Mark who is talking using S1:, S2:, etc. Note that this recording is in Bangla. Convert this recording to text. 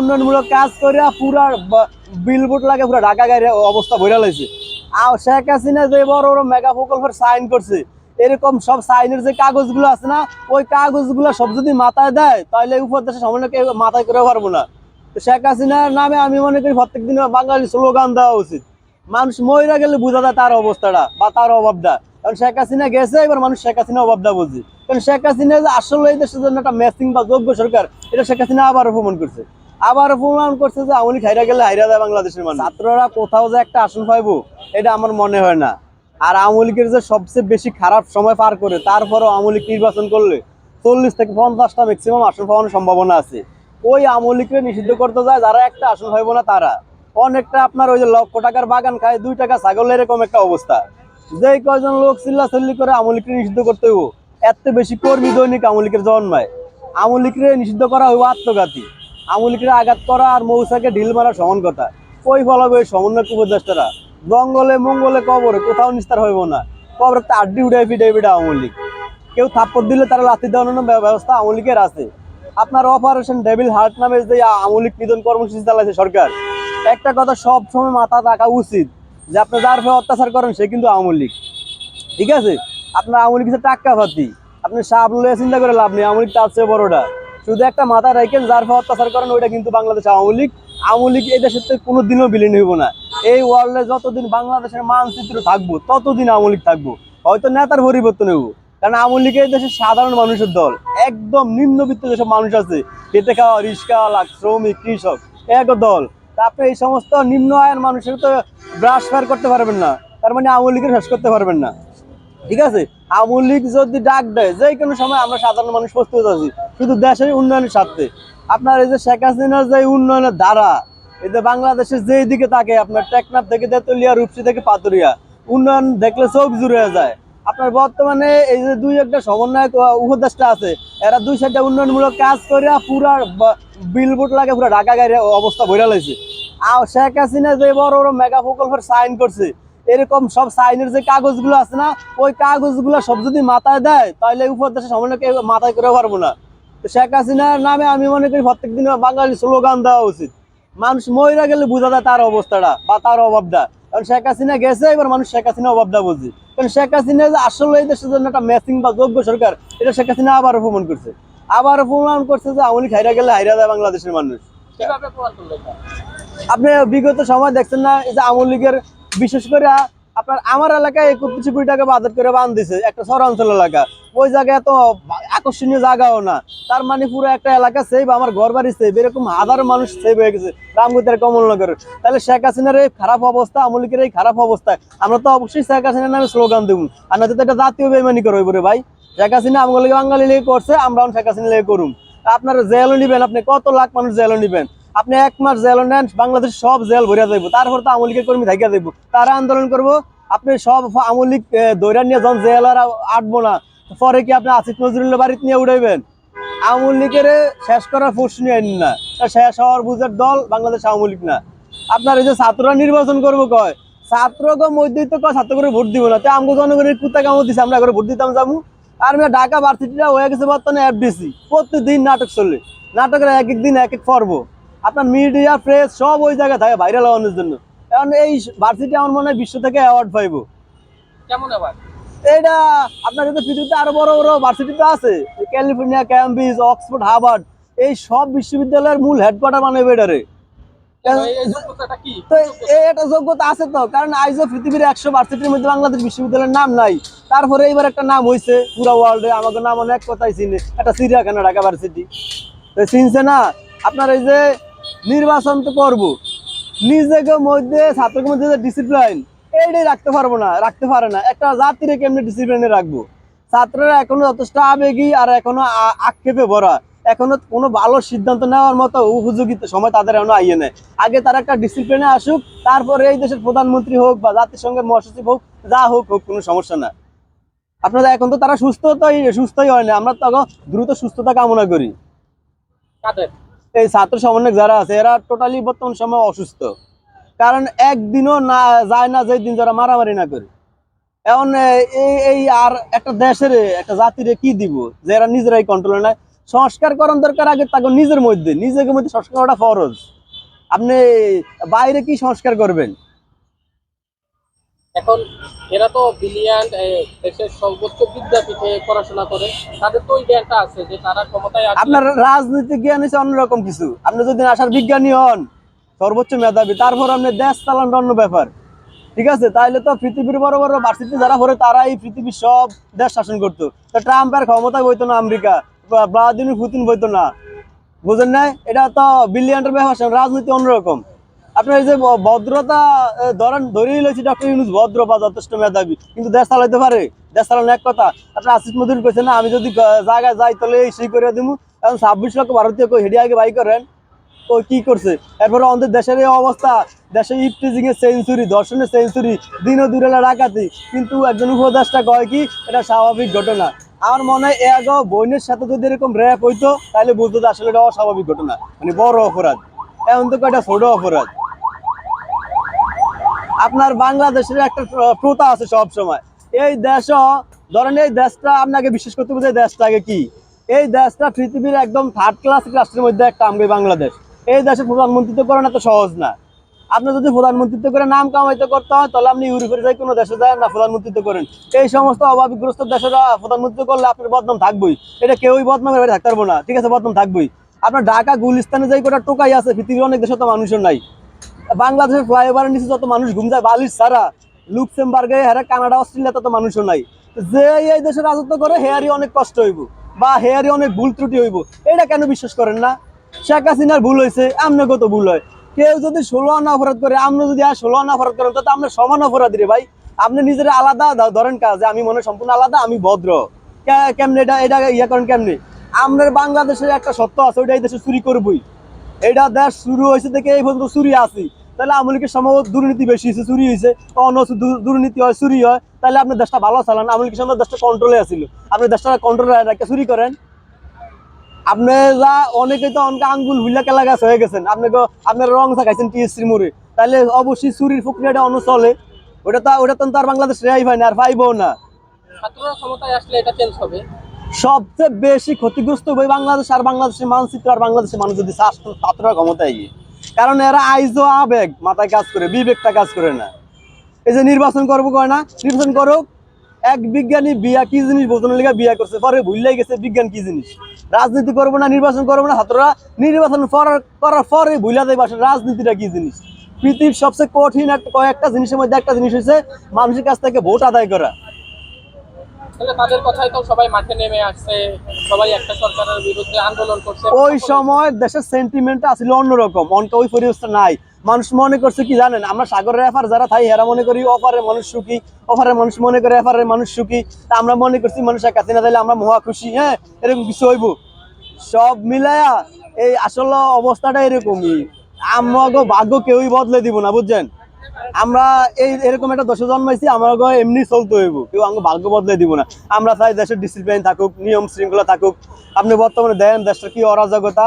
S1: উন্নয়নমূলক কাজ করে পুরা বিলবোর্ড লাগে ঢাকা গাড়ি অবস্থা বইরা লাইছে। আর শেখ হাসিনা যে বড় বড় মেগা প্রকল্পের সাইন করছে, এরকম সব সাইনের যে কাগজগুলো আছে না, ওই কাগজগুলো সব যদি মাথায় দেয় তাহলে এই উপদেশের সমন্বয়কে মাথায় করে পারব না। শেখ হাসিনার নামে আমি মনে করি প্রত্যেক দিন বাঙালি স্লোগান দেওয়া উচিত। মানুষ মহিলা গেলে বোঝা যায় তার অবস্থাটা বা তার অভাবটা। কারণ শেখ হাসিনা গেছে, এবার মানুষ শেখ হাসিনা অভাবটা বুঝি। কারণ শেখ হাসিনা যে আসলে এই দেশের জন্য একটা ম্যাচিং বা যোগ্য সরকার, এটা শেখ হাসিনা আবার প্রমাণ করছে। আবার প্রমাণ করছে যে আমলি খাইরা গেলে হাইরা দেয় বাংলাদেশের মানুষ। ছাত্ররা কোথাও যে একটা আসন পাইবো, এটা আমার মনে হয় না। আর আওয়ামী লীগের যে সবচেয়ে বেশি খারাপ সময় পার করে, তারপরও আওয়ামী লীগ নির্বাচন করলে চল্লিশ থেকে পঞ্চাশটা ম্যাক্সিমাম আসন পাওয়ানোর সম্ভাবনা আছে। ওই আওয়ামী লীগকে নিষিদ্ধ করতে যায়, যারা একটা আসন পাইবো না তারা। অনেকটা আপনার ওই যে লক্ষ টাকার বাগান খায়, দুই টাকা ছাগল, এরকম একটা অবস্থা। যে কয়জন লোক চিল্লা চিল্লি করে আওয়ামী লীগকে নিষিদ্ধ করতে হইব, এত বেশি কর্মী দৈনিক আওয়ামী লীগের জন্মায়। আওয়ামী লীগকে নিষিদ্ধ করা হইব আত্মঘাতী। লীগের আঘাত করা আর মৌসাকে ঢিল মারা সমান কথা। ওই ফলাবে সমন্বয় উপদেষ্টারা। জঙ্গলে, মঙ্গলে কবরে কোথাও নিস্তার হইব না। কবরে তো আড্ডি উঠে ফিটে আওয়ামী লীগ কেউ থাপ্পড় দিলে তারা লাথি দেওয়ানোর ব্যবস্থা আওয়ামী লীগের আছে। আপনার অপারেশন ডেভিল হার্ট নামে যে আওয়ামী লীগ নিধন কর্মসূচি চালাইছে সরকার, একটা কথা সব সময় মাথা রাখা উচিত যে আপনি যার ফলে অত্যাচার করেন, সে কিন্তু আওয়ামী লীগ ঠিক আছে? আপনার আওয়ামী লীগ টাক্কা পাতি আপনি সাপ লয়ে চিন্তা করে লাভ নেই আওয়ামী লীগ তার চেয়ে বড়টা। শুধু একটা মাথা রাখেন, যার ফলে অত্যাচার করেন, ওইটা কিন্তু বাংলাদেশ আওয়ামী লীগ এই দেশের থেকে কোনোদিনও বিলীন হইব না। এই ওয়ার্ল্ডে যতদিন বাংলাদেশের মানচিত্র থাকব, ততদিন আওয়ামী লীগ থাকব। হয়তো নেতার পরিবর্তন হইব। কারণ আওয়ামী লীগ এই দেশের সাধারণ মানুষের দল, একদম নিম্নবিত্ত যেসব মানুষ আছে, খেতে খাওয়া রিক্সাওয়ালা শ্রমিক, কৃষক, এক দল। আপনি এই সমস্ত নিম্ন আয়ের মানুষের তো ব্রাশ ফায়ার করতে পারবেন না, তার মানে আওয়ামী লীগের শেষ করতে পারবেন না। ঠিক আছে? আওয়ামী লীগ যদি ডাক দেয়, যে কোনো সময় আমরা সাধারণ মানুষ প্রস্তুত আছি, শুধু দেশের উন্নয়নের স্বার্থে। আপনার এই যে শেখ হাসিনার যে উন্নয়নের ধারা, এই যে বাংলাদেশের যেই দিকে থাকে আপনার টেকনাফ থেকে তেতুলিয়া, রূপসী থেকে পাতুরিয়া উন্নয়ন দেখলে চোখ জুড়ে যায়। আপনার বর্তমানে এই যে দুই একটা সমন্বয়ক আহ, উপদেষ্টা আছে এরা দুই সাইডে উন্নয়নমূলক কাজ করে পুরা বিলবোর্ড লাগে পুরো ঢাকা গাড়ি অবস্থা বইরা লাইছে। আর শেখ হাসিনা যে বড় বড় মেগা প্রকল্পের সাইন করছে এরকম সব সাইনের যে কাগজগুলো আছে না ওই কাগজগুলো সব যদি মাথায় দেয় তাহলে এই উপদেশের সমন্বয়কে মাথায় করে পারব না। তো শেখ হাসিনার নামে আমি মনে করি প্রত্যেক দিন বাঙালি স্লোগান দেওয়া উচিত। মানুষ মহিলা গেলে বোঝা যায় তার অবস্থাটা বা তার অভাবটা। কারণ শেখ হাসিনা গেছে এবার মানুষ শেখ হাসিনা অভাবটা বুঝি। কারণ শেখ হাসিনা যে আসলে এই দেশের জন্য একটা ম্যাচিং বা যোগ্য সরকার এটা শেখ হাসিনা আবারও প্রমাণ করছে। আবারও প্রমাণ করছে যে আমলি খাইরা গেলে হাইরা দেয় বাংলাদেশের মানুষ? আপনি বিগত সময় দেখছেন না এই যে আওয়ামী লীগের বিশেষ করে আপনার আমার এলাকায় একত্রিশ কোটি টাকা বাজেট করে বান দিছে একটা শহরাঞ্চল এলাকা। ওই জায়গায় এত আকর্ষণীয় জায়গাও না। তার মানে পুরো একটা এলাকা সেভ আমার ঘর বাড়ি সেভ এরকম হাজার মানুষ সেভ হয়ে গেছে রামগুতের কমলনগর। তাহলে শেখ হাসিনার এই খারাপ অবস্থা আওয়ামী লীগের এই খারাপ অবস্থায় আমরা তো অবশ্যই শেখ হাসিনার নামে স্লোগান দেবো। আর না তো এটা জাতীয় বেমানি করে রে ভাই। শেখ হাসিনা আমগুলি বাঙালি লেগে করছে আমরা শেখ হাসিনা লেগে করুম। আপনার জেলও নিবেন, আপনি কত লাখ মানুষ জেলও নিবেন? আপনি এক মাস জেল নেন, বাংলাদেশ সব জেল ভরিয়া যাইব। তারপর তো আমলিকের কর্মী থাকিয়া যাইব তারা আন্দোলন করব, আপনি সব আমলিক দৈরা নিয়ে যখন জেল আর আটবো না। পরে কি আপনি আসিফ নজরুল্লাহ বাড়িতে নিয়ে উড়াইবেন? আওয়ামী লীগের শেষ করার প্রশ্ন আইন না। শেষ হওয়ার বুঝের দল বাংলাদেশ আওয়ামী লীগ না। আপনার এই যে ছাত্ররা নির্বাচন করব কয় ছাত্রকে মধ্যেই তো কয়, ছাত্র করে ভোট দিব না। তো আমগো জনগণের কুত্তা কামড় দিছে, আমরা করে ভোট দিতাম যাব আর আমি ঢাকা ভার্সিটিটা হয়ে গেছে বর্তমানে এফডিসি প্রতিদিন নাটক চলে। নাটকের এক এক দিন, এক এক পর্ব। আপনার মিডিয়া প্রেস সব ওই জায়গায় থাকে ভাইরাল হওয়ানোর জন্য। এখন এই ভার্সিটি আমার মনে হয় বিশ্ব থেকে অ্যাওয়ার্ড পাইবো।
S2: কেমন আবার
S1: এটা আপনার কিন্তু পৃথিবীতে আরও বড় বড় ভার্সিটি তো আছে। ক্যালিফোর্নিয়া ক্যাম্ব্রিজ অক্সফোর্ড হার্ভার্ড এই সব বিশ্ববিদ্যালয়ের মূল হেডকোয়ার্টার বানাবে এটারে
S2: যোগ্যতাটা কি?
S1: তো যোগ্যতা আছে তো কারণ পৃথিবীর একশো ভার্সিটির মধ্যে বাংলাদেশ বিশ্ববিদ্যালয়ের নাম নাই। তারপরে এইবার একটা নাম হয়েছে পুরো ওয়ার্ল্ডে আমাকে নাম অনেক কথাই চিনে। একটা চিড়িয়াখানা ঢাকা ভার্সিটি তো চিনছে না? আপনার এই যে নির্বাচন তো করব। নিজেকে মধ্যে ছাত্রকে মধ্যে যে ডিসিপ্লিন এইটাই রাখতে পারব না রাখতে পারে না। একটা জাতিরে কেমনি ডিসিপ্লিনে রাখব? ছাত্ররা এখনও যথেষ্ট আবেগী আর এখনও আক্ষেপে ভরা। এখনও কোনো ভালো সিদ্ধান্ত নেওয়ার মতো উপযোগী সময় তাদের এখনও আইয়ে নেয় আগে তারা একটা ডিসিপ্লিনে আসুক তারপরে এই দেশের প্রধানমন্ত্রী হোক বা জাতিসংঘের মহাসচিব হোক যা হোক হোক কোনো সমস্যা না আপনারা এখন তো তারা সুস্থতাই সুস্থই হয় না। আমরা তো এখন দ্রুত সুস্থতা কামনা করি। এই ছাত্র সমন্বয়ক যারা আছে এরা টোটালি বর্তমান সময় অসুস্থ। কারণ একদিনও না যায় না যে দিন যারা মারামারি না করে। এখন এই এই আর একটা দেশের একটা জাতিরে কি দিব যে এরা নিজেরাই কন্ট্রোলে নাই সংস্কার করার দরকার আগে তাকে নিজের মধ্যে নিজেকে মধ্যে সংস্কার করাটা ফরজ। আপনি বাইরে কি সংস্কার করবেন?
S2: এখন এরা তো বিলিয়ান দেশের সর্বোচ্চ বিদ্যাপীঠে পড়াশোনা করে। তাদের তো ওই জ্ঞানটা আছে যে তারা ক্ষমতায়
S1: আপনার রাজনৈতিক জ্ঞান হচ্ছে অন্যরকম কিছু। আপনি যদি আসার বিজ্ঞানী হন সর্বোচ্চ মেধাবী। তারপর আপনি দেশ চালানোটা অন্য ব্যাপার। ঠিক আছে? তাইলে তো পৃথিবীর বড় বড় ভার্সিটি যারা পড়ে তারা এই পৃথিবীর সব দেশ শাসন করতো। তো ট্রাম্প আর ক্ষমতায় বইতো না আমেরিকা ভ্লাদিমির পুতিন বইতো না। বুঝেন না এটা তো বিলিয়নের ব্যাপার রাজনীতি অন্যরকম। আপনার এই যে ভদ্রতা ধরেন, ধরেই লইছি ডক্টর ইউনুস, ভদ্র বা যথেষ্ট মেধাবী, কিন্তু দেশ চালাইতে পারে? দেশ চালানো এক কথা। আপনার আসিফ মদুর কইছে না, আমি যদি জায়গায় যাই, তাহলে এই সেই করে দিব এখন ছাব্বিশ লক্ষ ভারতীয় কই হেডি আগে বাই করেন? তো কি করছে? এরপরে আমাদের দেশের এই অবস্থা দেশে ইফটিজিং এর সেঞ্চুরি দর্শনের সেঞ্চুরি, দিন ও দূরে ডাকাতি। কিন্তু একজন উপদেষ্টা কয় কি, এটা স্বাভাবিক ঘটনা। আমার মনে হয় এ বইনের সাথে যদি এরকম র্যাপ হইতো, তাহলে বুঝতো আসলে এটা অস্বাভাবিক ঘটনা। মানে বড় অপরাধ। এখন তো কয়টা ছোট অপরাধ। আপনার বাংলাদেশের একটা প্রথা আছে সব সময় এই দেশ, ধরেন এই দেশটা আপনাকে বিশেষ করতে এই দেশটাকে কি? এই দেশটা পৃথিবীর একদম থার্ড ক্লাস রাষ্ট্রের মধ্যে একটা আমগে বাংলাদেশ। এই দেশে প্রধানমন্ত্রিত্ব করেন এত সহজ না। আপনি যদি প্রধানমন্ত্রিত্ব করে নাম কামাইতে করতে হয়, তাহলে আপনি ইউরোপের যাই কোনো দেশে যায় না প্রধানমন্ত্রিত্ব করেন। এই সমস্ত অভাবগ্রস্ত দেশেরা প্রধানমন্ত্রিত্ব করলে আপনার বদনাম থাকবেই। এটা কেউই বদনামের বাইরে থাকতে পারব না। ঠিক আছে, বদনাম থাকবেই। আপনার ঢাকা, গুলিস্তানে যাই কটা টোকাই আছে, পৃথিবীর অনেক দেশে তো মানুষের নাই। বাংলাদেশের ফ্লাইওভারের নিচে যত মানুষ ঘুম যায়, বালিশ ছাড়া লুক্সেমবার্গে হেরা কানাডা অস্ট্রেলিয়া তত মানুষও নাই। যে এই দেশে রাজত্ব করে, হেয়ারই অনেক কষ্ট হইব, বা হেয়ারই অনেক ভুল ত্রুটি হইব। এটা কেন বিশ্বাস করেন না? শেখ হাসিনার ভুল হয়েছে আপনার কত ভুল হয়। কেউ যদি ষোলো আনা অপরাধ করে আপনি যদি আর ষোলো আনা অপরাধ করেন তাতে আপনার সমান অপরাধী রে ভাই। আপনি নিজের আলাদা ধরেন কাজ আমি মনে সম্পূর্ণ আলাদা, আমি ভদ্র। কেমনে এটা এটা ইয়ে করেন কেমনে? আপনার বাংলাদেশের একটা সত্য আছে, ওইটা এই দেশে চুরি করবই। এটা দেশ শুরু হয়েছে থেকে এই পর্যন্ত চুরি আছি। তাহলে আমলিকে সম্ভবত দুর্নীতি বেশি হয়েছে, চুরি হয়েছে। অন্য দুর্নীতি হয়, চুরি হয়। তাহলে আপনার দেশটা ভালো চালান। আমলিকে সম্ভবত দেশটা কন্ট্রোলে আছিল। আপনি দেশটা কন্ট্রোলে রেখে, চুরি করেন। আপনি যা অনেকে তো অনেকে আঙ্গুল হুইলা কেলা গাছ হয়ে গেছেন। আপনাকে আপনার রং থাকাইছেন টিএসসি মোড়ে। তাহলে অবশ্যই চুরির প্রক্রিয়াটা অন্য চলে। ওটা তো ওটা তো আর বাংলাদেশ রেয়াই পায় না আর পাইবও না।
S2: ছাত্ররা ক্ষমতায় আসলে এটা চেঞ্জ হবে।
S1: সবচেয়ে বেশি ক্ষতিগ্রস্ত হবে বাংলাদেশ আর বাংলাদেশের মানচিত্র আর বাংলাদেশের মানুষ যদি ছাত্ররা ক্ষমতায় গিয়ে। কারণ এরা আইজও আবেগ মাথায় কাজ করে বিবেকটা কাজ করে না। এই যে নির্বাচন করব কয় না? নির্বাচন করুক এক বিজ্ঞানী বিয়া কি জিনিস বোঝানোর বিয়া করছে, পরে ভুললাই গেছে, বিজ্ঞান কি জিনিস? রাজনীতি করব না, নির্বাচন করব না, ছাত্ররা নির্বাচন করার পরে ভুলা দেয় আসলে রাজনীতিটা কি জিনিস? পৃথিবীর সবচেয়ে কঠিন একটা কয়েকটা জিনিসের মধ্যে একটা জিনিস হয়েছে মানুষের কাছ থেকে ভোট আদায় করা।
S2: তাহলে তাদের কথাই তো সবাই মাঠে নেমে আসছে, সবাই একটা সরকারের বিরুদ্ধে আন্দোলন করছে।
S1: ওই সময় দেশের সেন্টিমেন্টটা আসলে অন্যরকম, অনকা ওই পরিবেশটা নাই। মানুষ মনে করছে কি জানেন, আমরা সাগরের এফার যারা থাই এরা মনে করি অফারে মানুষ সুখী অফারে মানুষ মনে করে এফারে মানুষ সুখী। তা আমরা মনে করছি মানুষের কাছে না তাইলে আমরা মহা খুশি হ্যাঁ? এরকম কিছু হইব। সব মিলায়া এই আসলে অবস্থাটা এরকমই। আমাকে ভাগ্য কেউই বদলে দিব না, বুঝছেন? আমরা এই এরকম একটা দশে জন্মাইছি, আমার এমনি চলতে হইব। কেউ আমাকে ভাগ্য বদলে দিব না। আমরা চাই দেশের ডিসিপ্লিন থাকুক, নিয়ম শৃঙ্খলা থাকুক। আপনি বর্তমানে দেন, দেশটা কি অরাজকতা?